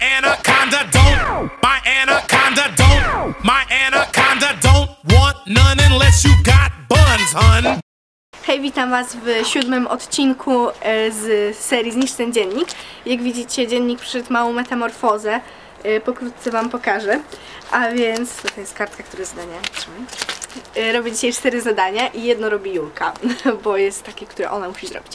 Anaconda don't. My anaconda don't. My anaconda don't want none unless you got buns, hun. Hej, witam Was w siódmym odcinku e, z serii Zniszcz ten dziennik. Jak widzicie, dziennik przyszedł małą metamorfozę. E, Pokrótce Wam pokażę. A więc, tutaj jest kartka, która. Trzymaj. E, Robię dzisiaj cztery zadania i jedno robi Julka, bo jest takie, które ona musi zrobić.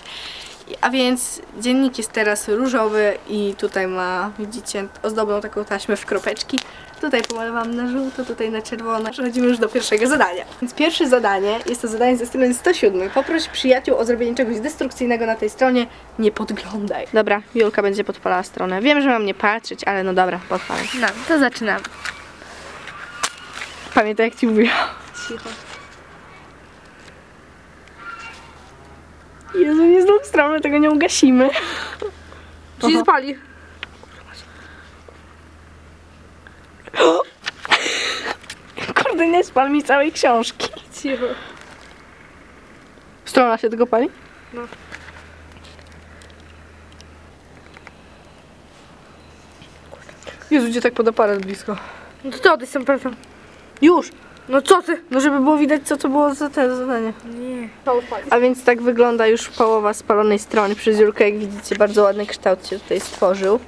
A więc dziennik jest teraz różowy i tutaj ma, widzicie, ozdobną taką taśmę w kropeczki. Tutaj pomalowałam na żółto, tutaj na czerwono. Przechodzimy już do pierwszego zadania. Więc pierwsze zadanie jest to zadanie ze strony 107. Poproś przyjaciół o zrobienie czegoś destrukcyjnego na tej stronie. Nie podglądaj. Dobra, Julka będzie podpalała stronę. Wiem, że mam nie patrzeć, ale no dobra, podpalę. No, to zaczynamy. Pamiętaj jak ci mówiłam. Cicho. Jezu, nie z tą stronę, tego nie ugasimy. Aha. spali. Kurde, nie spal mi całej książki. Cicho. Strona się tego pali? No. Jezu, gdzie tak pod aparat blisko? No to ty jestem pewna. Już! No co ty? No żeby było widać, co to było za te zadanie. Nie. A więc tak wygląda już połowa spalonej strony przez Julkę. Jak widzicie, bardzo ładny kształt się tutaj stworzył.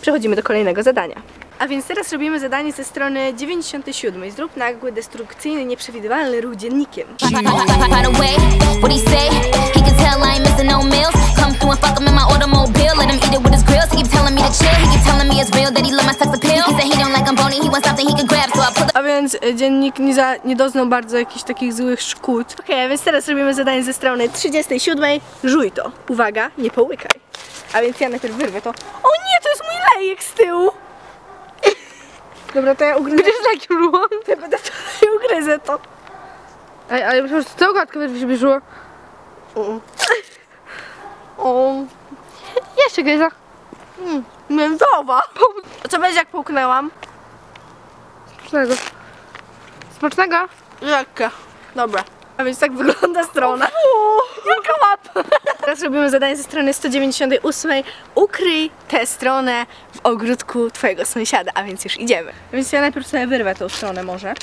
Przechodzimy do kolejnego zadania. A więc teraz robimy zadanie ze strony 97. Zrób nagły, destrukcyjny, nieprzewidywalny ruch dziennikiem. He więc e, dziennik nie, za, nie doznał bardzo jakichś takich złych szkód. Okej, a więc teraz robimy zadanie ze strony 37. Żuj to. Uwaga, nie połykaj. A więc ja najpierw wyrwę to. O nie, to jest mój lejek z tyłu! Dobra, to ja ugryzę. Będziesz takim ruchom? To ja będę to ugryzę to. Ej, ale myślę, że całą gadkę będzie się bierzło. O, Jeszcze gryza. miętowa. A co będzie jak połknęłam? Smacznego. Smacznego? Lekka. Dobra. A więc tak wygląda strona. Jaka łap! Teraz robimy zadanie ze strony 198. Ukryj tę stronę w ogródku twojego sąsiada, a więc już idziemy. A więc ja najpierw sobie wyrwę tą stronę może.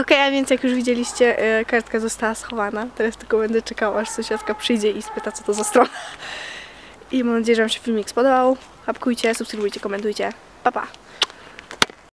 Okej, a więc jak już widzieliście, e, kartka została schowana. Teraz tylko będę czekała, aż sąsiadka przyjdzie i spyta, co to za strona. I mam nadzieję, że Wam się filmik spodobał. Hapkujcie, subskrybujcie, komentujcie. Pa, pa!